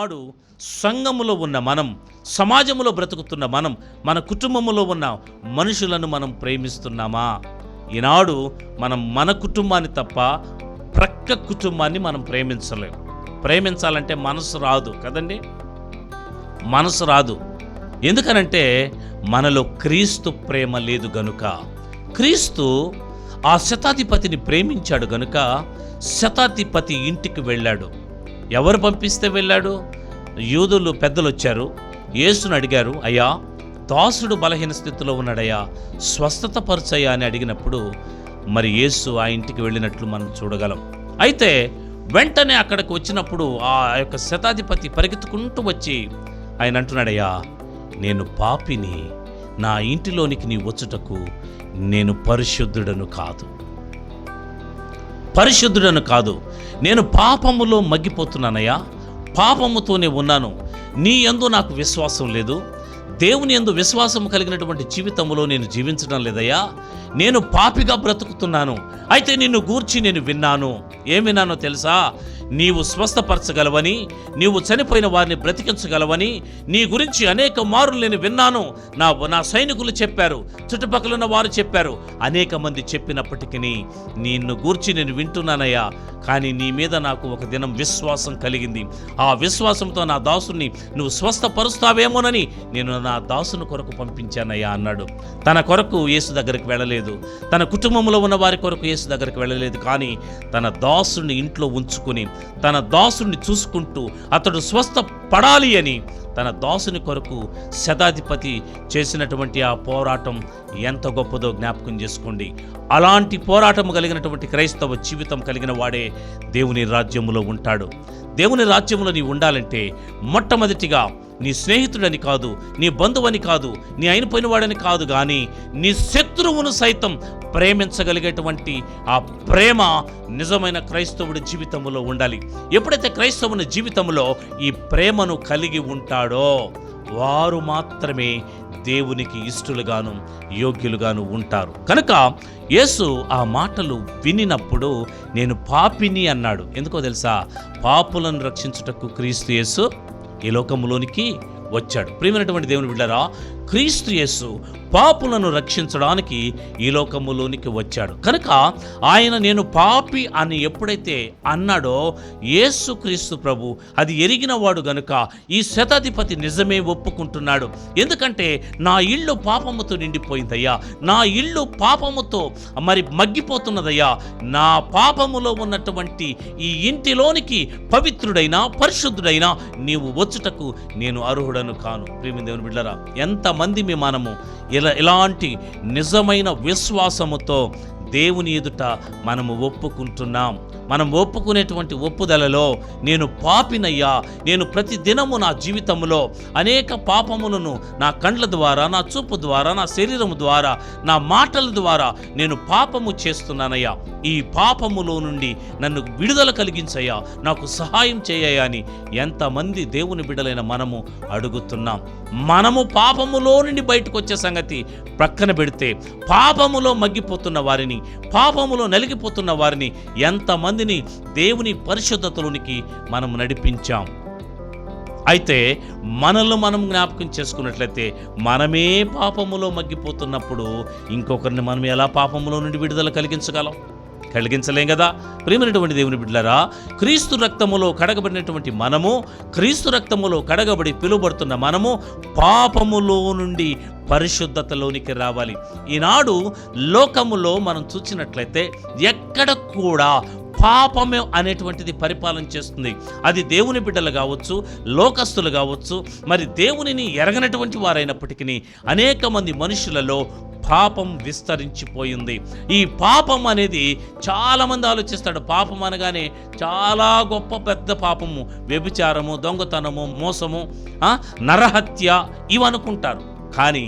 ఈనాడు సంఘములో ఉన్న మనం సమాజంలో బ్రతుకుతున్న మనం మన కుటుంబంలో ఉన్న మనుషులను మనం ప్రేమిస్తున్నామా? ఈనాడు మనం మన కుటుంబాన్ని తప్ప ప్రక్క కుటుంబాన్ని మనం ప్రేమించలేం. ప్రేమించాలంటే మనసు రాదు కదండి? మనసు రాదు. ఎందుకనంటే మనలో క్రీస్తు ప్రేమ లేదు గనుక. క్రీస్తు ఆ శతాధిపతిని ప్రేమించాడు గనుక శతాధిపతి ఇంటికి వెళ్ళాడు. ఎవరు పంపిస్తే వెళ్ళాడు? యూదులు పెద్దలు వచ్చారు యేసును అడిగారు అయ్యా దాసుడు బలహీన స్థితిలో ఉన్నాడయ్యా స్వస్థత పరచయ్యా అని అడిగినప్పుడు మరి యేసు ఆ ఇంటికి వెళ్ళినట్లు మనం చూడగలం. అయితే వెంటనే అక్కడికి వచ్చినప్పుడు ఆ యొక్క శతాధిపతి పరిగెత్తుకుంటూ వచ్చి ఆయన అంటున్నాడయ్యా నేను పాపిని నా ఇంటిలోనికి నీ వచ్చుటకు నేను పరిశుద్ధుడను కాదు. పరిశుద్ధుడను కాదు. నేను పాపములో మగ్గిపోతున్నానయ్యా. పాపముతోనే ఉన్నాను. నీ యందు నాకు విశ్వాసం లేదు. దేవుని యందు విశ్వాసం కలిగినటువంటి జీవితంలో నేను జీవించడం లేదయ్యా. నేను పాపిగా బ్రతుకుతున్నాను. అయితే నిన్ను గూర్చి నేను విన్నాను. ఏం విన్నానో తెలుసా? నీవు స్వస్థపరచగలవని నీవు చనిపోయిన వారిని బ్రతికించగలవని నీ గురించి అనేక మారులు నేను విన్నాను. నా నా సైనికులు చెప్పారు చుట్టుపక్కల ఉన్న వారు చెప్పారు. అనేక మంది చెప్పినప్పటికీ నిన్ను గూర్చి నేను వింటున్నానయ్యా. కానీ నీ మీద నాకు ఒక దినం విశ్వాసం కలిగింది. ఆ విశ్వాసంతో నా దాసుని నువ్వు స్వస్థపరుస్తావేమోనని నేను నా దాసుని కొరకు పంపించానయ్యా అన్నాడు. తన కొరకు యేసు దగ్గరికి వెళ్ళలేదు. తన కుటుంబంలో ఉన్న వారి కొరకు యేసు దగ్గరికి వెళ్ళలేదు. కానీ తన దాసుని ఇంట్లో ఉంచుకుని తన దాసుని చూసుకుంటూ అతడు స్వస్థ పడాలి అని తన దాసుని కొరకు శతాధిపతి చేసినటువంటి ఆ పోరాటం ఎంత గొప్పదో జ్ఞాపకం చేసుకోండి. అలాంటి పోరాటం కలిగినటువంటి క్రైస్తవ జీవితం కలిగిన వాడే దేవుని రాజ్యములో ఉంటాడు. దేవుని రాజ్యంలో నీ ఉండాలంటే మొట్టమొదటిగా నీ స్నేహితుడని కాదు నీ బంధువని కాదు నీ అయినపోయిన వాడని కాదు కానీ నీ శత్రువును సైతం ప్రేమించగలిగేటువంటి ఆ ప్రేమ నిజమైన క్రైస్తవుడి జీవితంలో ఉండాలి. ఎప్పుడైతే క్రైస్తవుని జీవితంలో ఈ ప్రేమను కలిగి ఉంటాడో వారు మాత్రమే దేవునికి ఇష్టలుగాను యోగ్యులుగాను ఉంటారు. కనుక యేసు ఆ మాటలు వినినప్పుడు నేను పాపిని అన్నాడు. ఎందుకో తెలుసా? పాపులను రక్షించుటకు క్రీస్తు యేసు ఈ లోకములోనికి వచ్చాడు. ప్రియమైనటువంటి దేవుని బిడ్డరా క్రీస్తు యేసు పాపులను రక్షించడానికి ఈ లోకములోనికి వచ్చాడు. కనుక ఆయన నేను పాపి అని ఎప్పుడైతే అన్నాడో యేసు క్రీస్తు ప్రభు అది ఎరిగిన వాడు గనుక ఈ శతాధిపతి నిజమే ఒప్పుకుంటున్నాడు. ఎందుకంటే నా ఇల్లు పాపముతో నిండిపోయిందయ్యా. నా ఇల్లు పాపముతో మరి మగ్గిపోతున్నదయ్యా. నా పాపములో ఉన్నటువంటి ఈ ఇంటిలోనికి పవిత్రుడైనా పరిశుద్ధుడైనా నీవు వచ్చుటకు నేను అర్హుడను కాను. ప్రేమి దేవుని బిడ్డరా ఎంత మందిమి మనము ఇలా ఇలాంటి నిజమైన విశ్వాసముతో దేవుని ఎదుట మనము ఒప్పుకుంటున్నాం. మనం ఒప్పుకునేటువంటి ఒప్పుదలలో నేను పాపినయ్యా నేను ప్రతి దినము నా జీవితంలో అనేక పాపములను నా కండ్ల ద్వారా నా చూపు ద్వారా నా శరీరము ద్వారా నా మాటల ద్వారా నేను పాపము చేస్తున్నానయ్యా. ఈ పాపములో నుండి నన్ను విడుదల కలిగించయ్యా నాకు సహాయం చేయయ్యా అని ఎంతమంది దేవుని బిడలైన మనము అడుగుతున్నాం. మనము పాపములో నుండి బయటకు వచ్చే సంగతి ప్రక్కన పెడితే పాపములో మగ్గిపోతున్న వారిని పాపములో నలిగిపోతున్న వారిని ఎంతమంది మందిని దేవుని పరిశుద్ధతలోనికి మనం నడిపించాం. అయితే మనల్ని మనం జ్ఞాపకం చేసుకున్నట్లయితే మనమే పాపములో మగ్గిపోతున్నప్పుడు ఇంకొకరిని మనం ఎలా పాపములో నుండి విడుదల కలిగించగలం? కలిగించలేం కదా? ప్రేమైనటువంటి దేవుని బిడ్డలరా క్రీస్తు రక్తములో కడగబడినటువంటి మనము క్రీస్తు రక్తములో కడగబడి పిలువబడుతున్న మనము పాపములో నుండి పరిశుద్ధతలోనికి రావాలి. ఈనాడు లోకములో మనం చూసినట్లయితే ఎక్కడ కూడా పాపమే అనేటువంటిది పరిపాలన చేస్తుంది. అది దేవుని బిడ్డలు కావచ్చు లోకస్తులు కావచ్చు మరి దేవునిని ఎరగనటువంటి వారైనప్పటికీ అనేక మంది మనుషులలో పాపం విస్తరించిపోయింది. ఈ పాపం అనేది చాలామంది ఆలోచిస్తాడు పాపం అనగానే చాలా గొప్ప పెద్ద పాపము. వ్యభిచారము దొంగతనము మోసము నరహత్య ఇవి అనుకుంటారు కానీ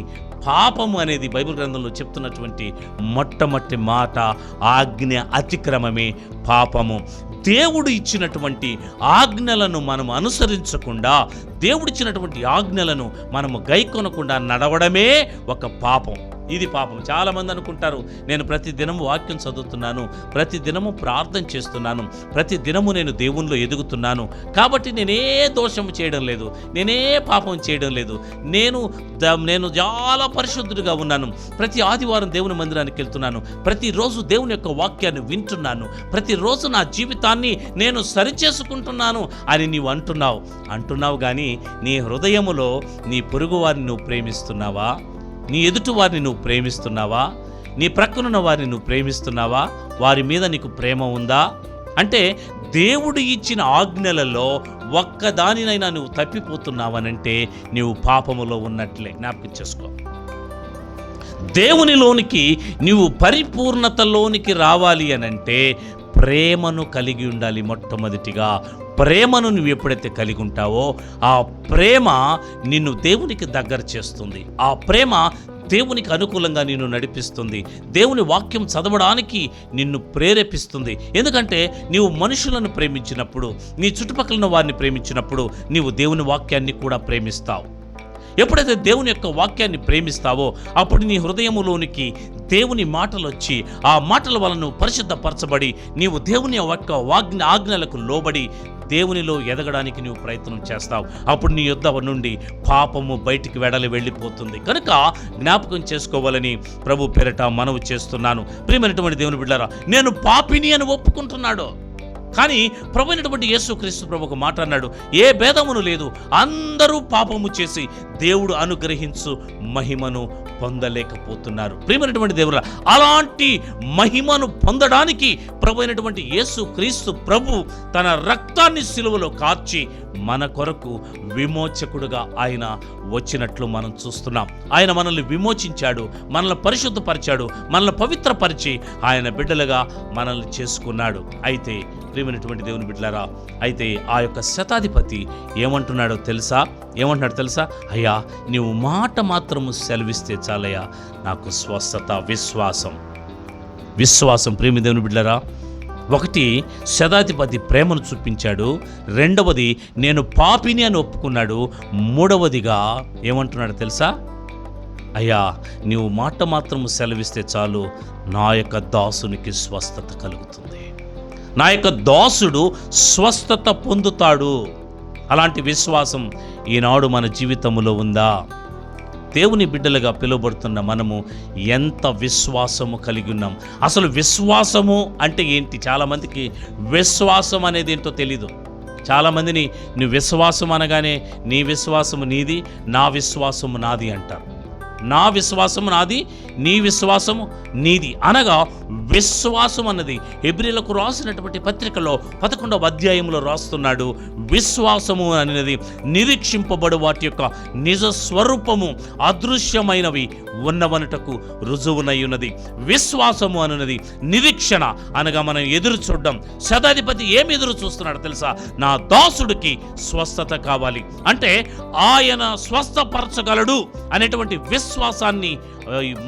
పాపము అనేది బైబిల్ గ్రంథంలో చెప్తున్నటువంటి మొట్టమొదటి మాట ఆజ్ఞ అతిక్రమమే పాపము. దేవుడు ఇచ్చినటువంటి ఆజ్ఞలను మనం అనుసరించకుండా దేవుడిచ్చినటువంటి ఆజ్ఞలను మనము గైకొనకుండా నడవడమే ఒక పాపం. ఇది పాపం. చాలామంది అనుకుంటారు నేను ప్రతి దినము వాక్యం చదువుతున్నాను ప్రతి దినము ప్రార్థన చేస్తున్నాను ప్రతి దినము నేను దేవుణ్ణిలో ఎదుగుతున్నాను. కాబట్టి నేనే దోషం చేయడం లేదు నేనే పాపం చేయడం లేదు. నేను నేను చాలా పరిశుద్ధుడిగా ఉన్నాను. ప్రతి ఆదివారం దేవుని మందిరానికి వెళ్తున్నాను. ప్రతిరోజు దేవుని యొక్క వాక్యాన్ని వింటున్నాను. ప్రతిరోజు నా జీవితాన్ని నేను సరిచేసుకుంటున్నాను అని నీవు అంటున్నావు. అంటున్నావు కానీ నీ హృదయములో నీ పొరుగువారిని నువ్వు ప్రేమిస్తున్నావా? నీ ఎదుటి వారిని నువ్వు ప్రేమిస్తున్నావా? నీ ప్రక్కనున్న వారిని నువ్వు ప్రేమిస్తున్నావా? వారి మీద నీకు ప్రేమ ఉందా? అంటే దేవుడు ఇచ్చిన ఆజ్ఞలలో ఒక్కదానినైనా నువ్వు తప్పిపోతున్నావనంటే నీవు పాపములో ఉన్నట్లే. జ్ఞాపకం చేసుకో. దేవునిలోనికి నీవు పరిపూర్ణతలోనికి రావాలి అనంటే ప్రేమను కలిగి ఉండాలి మొట్టమొదటిగా. ప్రేమను నువ్వు ఎప్పుడైతే కలిగి ఉంటావో ఆ ప్రేమ నిన్ను దేవునికి దగ్గర చేస్తుంది. ఆ ప్రేమ దేవునికి అనుకూలంగా నిన్ను నడిపిస్తుంది. దేవుని వాక్యం చదవడానికి నిన్ను ప్రేరేపిస్తుంది. ఎందుకంటే నీవు మనుషులను ప్రేమించినప్పుడు నీ చుట్టుపక్కల ఉన్న వారిని ప్రేమించినప్పుడు నీవు దేవుని వాక్యాన్ని కూడా ప్రేమిస్తావు. ఎప్పుడైతే దేవుని యొక్క వాక్యాన్ని ప్రేమిస్తావో అప్పుడు నీ హృదయములోనికి దేవుని మాటలు వచ్చి ఆ మాటల వలన నువ్వు పరిశుద్ధపరచబడి నీవు దేవుని యొక్క వాజ్ఞ ఆజ్ఞలకు లోబడి దేవునిలో ఎదగడానికి నువ్వు ప్రయత్నం చేస్తావు. అప్పుడు నీ యుద్ధ నుండి పాపము బయటికి వెడలి వెళ్ళిపోతుంది. కనుక జ్ఞాపకం చేసుకోవాలని ప్రభు పేరట మనవి చేస్తున్నాను. ప్రియమైనటువంటి దేవుని బిడ్డారా నేను పాపిని అని ఒప్పుకుంటున్నాడు. కానీ ప్రభు అయినటువంటి యేసుక్రీస్తు ప్రభు ఒక మాట అన్నాడు ఏ భేదమును లేదు అందరూ పాపము చేసి దేవుడు అనుగ్రహించు మహిమను పొందలేకపోతున్నారు. ప్రియమైనటువంటి దేవుల అలాంటి మహిమను పొందడానికి ప్రభు అయినటువంటి యేసు క్రీస్తు ప్రభు తన రక్తాన్ని సిలువలో కార్చి మన కొరకు విమోచకుడుగా ఆయన వచ్చినట్లు మనం చూస్తున్నాం. ఆయన మనల్ని విమోచించాడు మనల్ని పరిశుద్ధపరిచాడు మనల్ని పవిత్రపరిచి ఆయన బిడ్డలుగా మనల్ని చేసుకున్నాడు. అయితే ప్రియమైనటువంటి దేవుని బిడ్డలారా అయితే ఆ యొక్క శతాధిపతి ఏమంటున్నాడో తెలుసా? ఏమంటున్నాడు తెలుసా? అయ్యా నీవు మాట మాత్రము సెలవిస్తే చాలయ్యా నాకు స్వస్థత విశ్వాసం. విశ్వాసం ప్రేమి దేవుని బిడ్డలారా ఒకటి శతాధిపతి ప్రేమను చూపించాడు రెండవది నేను పాపిని అని ఒప్పుకున్నాడు మూడవదిగా ఏమంటున్నాడు తెలుసా? అయ్యా నీవు మాట మాత్రము సెలవిస్తే చాలు నా యొక్క దాసునికి స్వస్థత కలుగుతుంది. నా యొక్క దాసుడు స్వస్థత పొందుతాడు. అలాంటి విశ్వాసం ఈనాడు మన జీవితంలో ఉందా? దేవుని బిడ్డలుగా పిలువబడుతున్న మనము ఎంత విశ్వాసము కలిగి ఉన్నాం? అసలు విశ్వాసము అంటే ఏంటి? చాలామందికి విశ్వాసం అనేది ఏంటో తెలీదు. చాలామందిని నీ విశ్వాసం అనగానే నీ విశ్వాసము నీది నా విశ్వాసము నాది అంటారు. నా విశ్వాసము నాది నీ విశ్వాసము నీది అనగా విశ్వాసం అన్నది ఎబ్రిలకు రాసినటువంటి పత్రికలో పదకొండవ అధ్యాయంలో రాస్తున్నాడు. విశ్వాసము అనేది నిరీక్షింపబడు వాటి యొక్క నిజ స్వరూపము అదృశ్యమైనవి ఉన్నవనటకు రుజువునై ఉన్నది విశ్వాసము అనున్నది నిరీక్షణ అనగా మనం ఎదురు చూడడం. శతాధిపతి ఏమి ఎదురు చూస్తున్నాడు తెలుసా? నా దాసుడికి స్వస్థత కావాలి. అంటే ఆయన స్వస్థపరచగలడు అనేటువంటి విశ్వాసాన్ని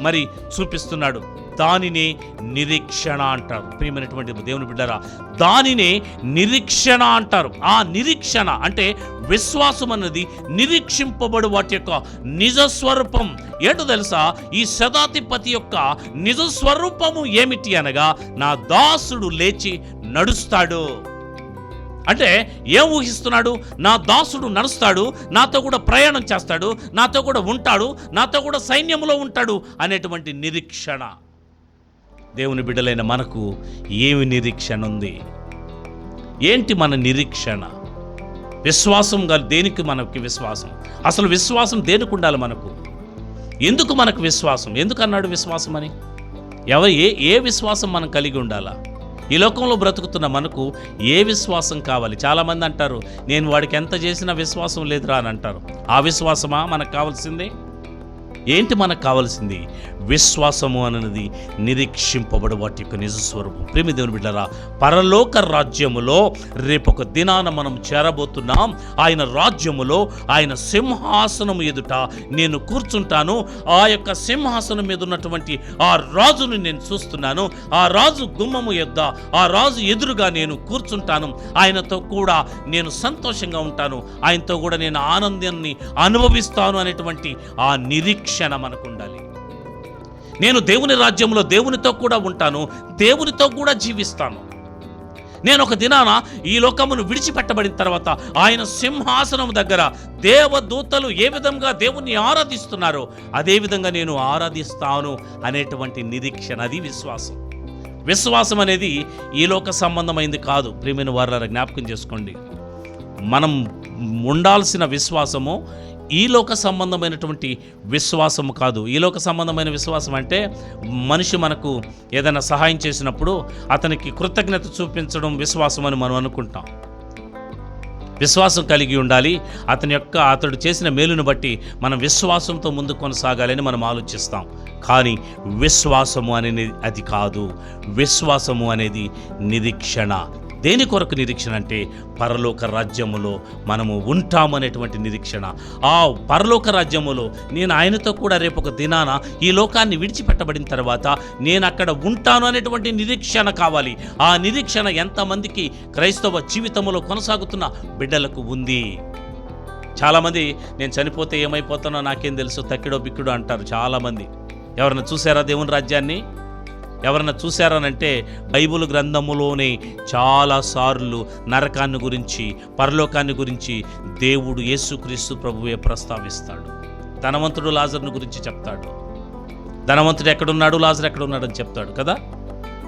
మరి చూపిస్తున్నాడు. దానినే నిరీక్షణ అంటారు. ప్రియమైనటువంటి దేవుని బిడ్డరా దానినే నిరీక్షణ అంటారు. ఆ నిరీక్షణ అంటే విశ్వాసం అన్నది నిరీక్షింపబడు వాటి యొక్క నిజ స్వరూపం. ఏంటో తెలుసా? ఈ శతాధిపతి యొక్క నిజ స్వరూపము ఏమిటి అనగా నా దాసుడు లేచి నడుస్తాడు. అంటే ఏం ఊహిస్తున్నాడు? నా దాసుడు నడుస్తాడు నాతో కూడా ప్రయాణం చేస్తాడు నాతో కూడా ఉంటాడు నాతో కూడా సైన్యంలో ఉంటాడు అనేటువంటి నిరీక్షణ. దేవుని బిడ్డలైన మనకు ఏమి నిరీక్షణ ఉంది? ఏంటి మన నిరీక్షణ? విశ్వాసం గా దేనికి మనకి విశ్వాసం? అసలు విశ్వాసం దేనికి ఉండాలి మనకు? ఎందుకు మనకు విశ్వాసం? ఎందుకు అన్నాడు విశ్వాసం అని? ఎవరు ఏ ఏ విశ్వాసం మనం కలిగి ఉండాలా? ఈ లోకంలో బ్రతుకుతున్న మనకు ఏ విశ్వాసం కావాలి? చాలామంది అంటారు నేను వాడికి ఎంత చేసినా విశ్వాసం లేదురా అని అంటారు. ఆ విశ్వాసమా మనకు కావాల్సిందే? ఏంటి మనకు కావాల్సింది? విశ్వాసము అన్నది నిరీక్షింపబడు వాటి యొక్క నిజస్వరూపం ప్రేమి దేవుని బిడ్డరా పరలోక రాజ్యములో రేపొక దినాన మనం చేరబోతున్నాం. ఆయన రాజ్యములో ఆయన సింహాసనము ఎదుట నేను కూర్చుంటాను. ఆ యొక్క సింహాసనం మీద ఉన్నటువంటి ఆ రాజును నేను చూస్తున్నాను. ఆ రాజు గుమ్మము యొద్ద ఆ రాజు ఎదురుగా నేను కూర్చుంటాను. ఆయనతో కూడా నేను సంతోషంగా ఉంటాను. ఆయనతో కూడా నేను ఆనందాన్ని అనుభవిస్తాను అనేటువంటి ఆ నిరీక్షణ మనకు ఉండాలి. నేను దేవుని రాజ్యంలో దేవునితో కూడా ఉంటాను దేవునితో కూడా జీవిస్తాను. నేను ఒక దినాన ఈ లోకమును విడిచిపెట్టబడిన తర్వాత ఆయన సింహాసనం దగ్గర దేవదూతలు ఏ విధంగా దేవుణ్ణి ఆరాధిస్తున్నారో అదే విధంగా నేను ఆరాధిస్తాను అనేటువంటి నిరీక్షణ అది విశ్వాసం. విశ్వాసం అనేది ఈ లోక సంబంధమైంది కాదు. ప్రియమైన వారు జ్ఞాపకం చేసుకోండి. మనం ఉండాల్సిన విశ్వాసము ఈ లోక సంబంధమైనటువంటి విశ్వాసము కాదు. ఈ లోక సంబంధమైన విశ్వాసం అంటే మనిషి మనకు ఏదైనా సహాయం చేసినప్పుడు అతనికి కృతజ్ఞత చూపించడం విశ్వాసం అని మనం అనుకుంటాం. విశ్వాసం కలిగి ఉండాలి. అతని యొక్క అతడు చేసిన మేలును బట్టి మనం విశ్వాసంతో ముందు కొనసాగాలని మనం ఆలోచిస్తాం. కానీ విశ్వాసము అనేది అది కాదు. విశ్వాసము అనేది నిరీక్షణ. దేని కొరకు నిరీక్షణ అంటే పరలోక రాజ్యములో మనము ఉంటామనేటువంటి నిరీక్షణ. ఆ పరలోక రాజ్యములో నేను ఆయనతో కూడా రేపు ఒక దినాన ఈ లోకాన్ని విడిచిపెట్టబడిన తర్వాత నేను అక్కడ ఉంటాను అనేటువంటి నిరీక్షణ కావాలి. ఆ నిరీక్షణ ఎంతమందికి క్రైస్తవ జీవితంలో కొనసాగుతున్న బిడ్డలకు ఉంది. చాలామంది నేను చనిపోతే ఏమైపోతానో నాకేం తెలుసు తక్కిడో బిక్కిడో అంటారు చాలామంది. ఎవరైనా చూసారా దేవుని రాజ్యాన్ని? ఎవరన్నా చూశారనంటే బైబిల్ గ్రంథములోనే చాలాసార్లు నరకాన్ని గురించి పరలోకాన్ని గురించి దేవుడు యేసుక్రీస్తు ప్రభువే ప్రస్తావిస్తాడు. ధనవంతుడు లాజర్ను గురించి చెప్తాడు. ధనవంతుడు ఎక్కడున్నాడు? లాజర్ ఎక్కడున్నాడని చెప్తాడు కదా?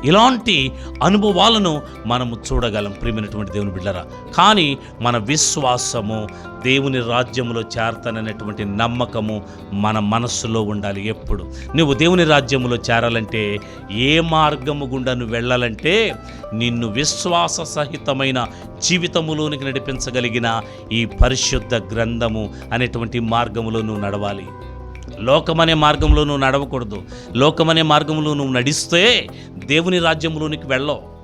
ఇలాంటి అనుభవాలను మనము చూడగలం ప్రియమైనటువంటి దేవుని బిడ్డరా కానీ మన విశ్వాసము దేవుని రాజ్యంలో చేరతాననేటువంటి నమ్మకము మన మనస్సులో ఉండాలి ఎప్పుడు. నువ్వు దేవుని రాజ్యములో చేరాలంటే ఏ మార్గము గుండా నువ్వు వెళ్ళాలంటే నిన్ను విశ్వాస సహితమైన జీవితములోనికి నడిపించగలిగిన ఈ పరిశుద్ధ గ్రంథము అనేటువంటి మార్గములో నువ్వు నడవాలి. లోకమనే మార్గంలో నువ్వు నడవకూడదు. లోకమనే మార్గంలో నువ్వు నడిస్తే దేవుని రాజ్యంలోనికి వెళ్ళవు.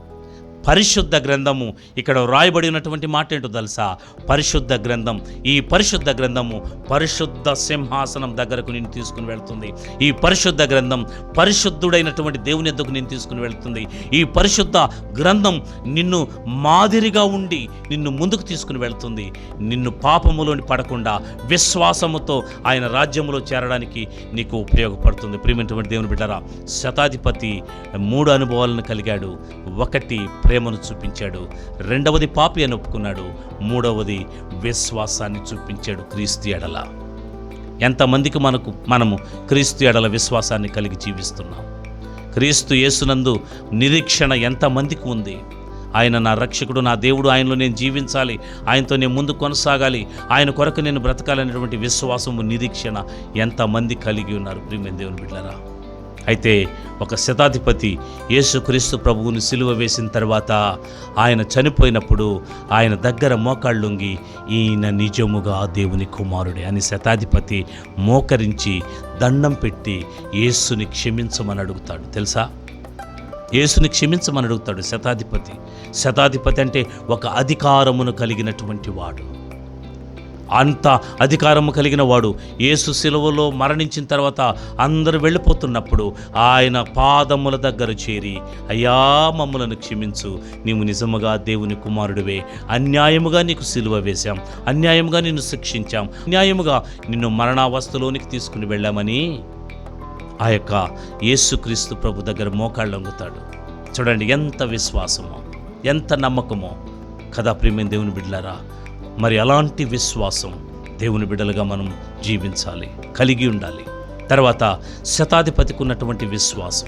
పరిశుద్ధ గ్రంథము ఇక్కడ వ్రాయబడినటువంటి మాట ఏంటో తెలుసా? పరిశుద్ధ గ్రంథం. ఈ పరిశుద్ధ గ్రంథము పరిశుద్ధ సింహాసనం దగ్గరకు నేను తీసుకుని వెళ్తుంది. ఈ పరిశుద్ధ గ్రంథం పరిశుద్ధుడైనటువంటి దేవుని ఎద్దుకు నేను తీసుకుని వెళ్తుంది. ఈ పరిశుద్ధ గ్రంథం నిన్ను మాదిరిగా ఉండి నిన్ను ముందుకు తీసుకుని వెళ్తుంది. నిన్ను పాపములోని పడకుండా విశ్వాసముతో ఆయన రాజ్యములో చేరడానికి నీకు ఉపయోగపడుతుంది. ప్రియమైనటువంటి దేవుని బిడ్డరా శతాధిపతి మూడు అనుభవాలను కలిగాడు. ఒకటి ప్రేమను చూపించాడు. రెండవది పాపి అని ఒప్పుకున్నాడు. మూడవది విశ్వాసాన్ని చూపించాడు క్రీస్తు ఎడల. ఎంతమందికి మనకు మనము క్రీస్తు ఎడల విశ్వాసాన్ని కలిగి జీవిస్తున్నాం? క్రీస్తు యేసునందు నిరీక్షణ ఎంతమందికి ఉంది? ఆయన నా రక్షకుడు నా దేవుడు ఆయనలో నేను జీవించాలి. ఆయనతో నేను ముందు కొనసాగాలి. ఆయన కొరకు నేను బ్రతకాలనేటువంటి విశ్వాసము నిరీక్షణ ఎంతమంది కలిగి ఉన్నారు? ప్రియమైన దేవుని బిడ్డరా అయితే ఒక శతాధిపతి యేసుక్రీస్తు ప్రభువుని సిలువ వేసిన తర్వాత ఆయన చనిపోయినప్పుడు ఆయన దగ్గర మోకాళ్ళుంగి ఈయన నిజముగా దేవుని కుమారుడే అని శతాధిపతి మోకరించి దండం పెట్టి యేసుని క్షమించమని అడుగుతాడు. తెలుసా? యేసుని క్షమించమని అడుగుతాడు శతాధిపతి. శతాధిపతి అంటే ఒక అధికారమును కలిగినటువంటి వాడు. అంత అధికారము కలిగిన వాడు యేసు శిలువలో మరణించిన తర్వాత అందరూ వెళ్ళిపోతున్నప్పుడు ఆయన పాదముల దగ్గర చేరి అయ్యా మమ్మలను క్షమించు. నీవు నిజముగా దేవుని కుమారుడివే. అన్యాయముగా నీకు సిలువ వేశాం. అన్యాయముగా నిన్ను శిక్షించాం. అన్యాయముగా నిన్ను మరణావస్థలోనికి తీసుకుని వెళ్ళామని ఆ యొక్క యేసుక్రీస్తు ప్రభు దగ్గర మోకాళ్ళు వంగుతాడు చూడండి ఎంత విశ్వాసమో ఎంత నమ్మకమో. కదా ప్రేమ దేవుని బిడ్డలారా మరి అలాంటి విశ్వాసం దేవుని బిడలుగా మనం జీవించాలి కలిగి ఉండాలి. తర్వాత శతాధిపతికి ఉన్నటువంటి విశ్వాసం.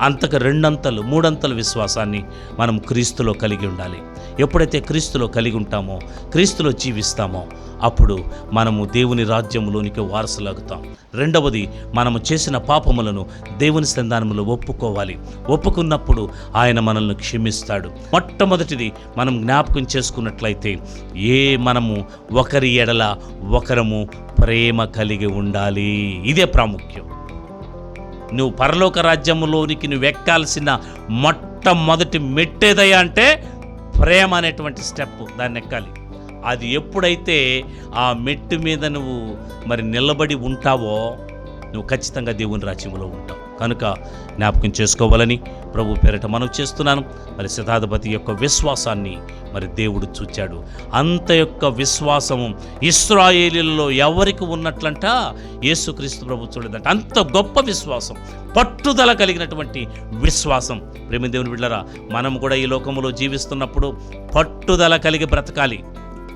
అంతకు రెండంతలు మూడంతలు విశ్వాసాన్ని మనం క్రీస్తులో కలిగి ఉండాలి. ఎప్పుడైతే క్రీస్తులో కలిగి ఉంటామో క్రీస్తులో జీవిస్తామో అప్పుడు మనము దేవుని రాజ్యంలోనికి వారసులాగుతాం. రెండవది మనము చేసిన పాపములను దేవుని సంధానములో ఒప్పుకోవాలి. ఒప్పుకున్నప్పుడు ఆయన మనల్ని క్షమిస్తాడు. మొట్టమొదటిది మనం జ్ఞాపకం చేసుకున్నట్లయితే ఏ మనము ఒకరి ఎడల ఒకరము ప్రేమ కలిగి ఉండాలి. ఇదే ప్రాముఖ్యం. నువ్వు పరలోక రాజ్యములోనికి నువ్వు ఎక్కాల్సిన మొట్టమొదటి మెట్టేదయ్యా అంటే ప్రేమ అనేటువంటి స్టెప్ దాన్ని ఎక్కాలి అది ఎప్పుడైతే ఆ మెట్టు మీద నువ్వు మరి నిలబడి ఉంటావో నువ్వు ఖచ్చితంగా దేవుని రాజ్యంలో ఉంటావు. కనుక జ్ఞాపకం చేసుకోవాలని ప్రభు పేరిట మనం చేస్తున్నాను. మరి శతాధిపతి యొక్క విశ్వాసాన్ని మరి దేవుడు చూచాడు. అంత యొక్క విశ్వాసము ఇస్రాయేలీలలో ఎవరికి ఉన్నట్లంట? యేసుక్రీస్తు ప్రభు చూడదంట అంత గొప్ప విశ్వాసం పట్టుదల కలిగినటువంటి విశ్వాసం. ప్రేమ దేవుని బిడ్డరా మనం కూడా ఈ లోకంలో జీవిస్తున్నప్పుడు పట్టుదల కలిగి బ్రతకాలి.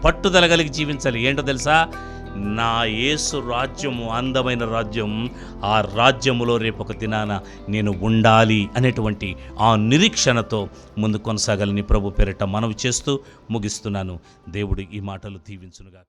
పట్టుదల కలిగి జీవించాలి. ఏంటో తెలుసా? నా యేసు రాజ్యము అందమైన రాజ్యం ఆ రాజ్యములో రేపు ఒక దినాన నేను ఉండాలి అనేటువంటి ఆ నిరీక్షణతో ముందు కొనసాగాలని ప్రభు పేరిట మనవి చేస్తూ ముగిస్తున్నాను. దేవుడు ఈ మాటలు దీవించునుగా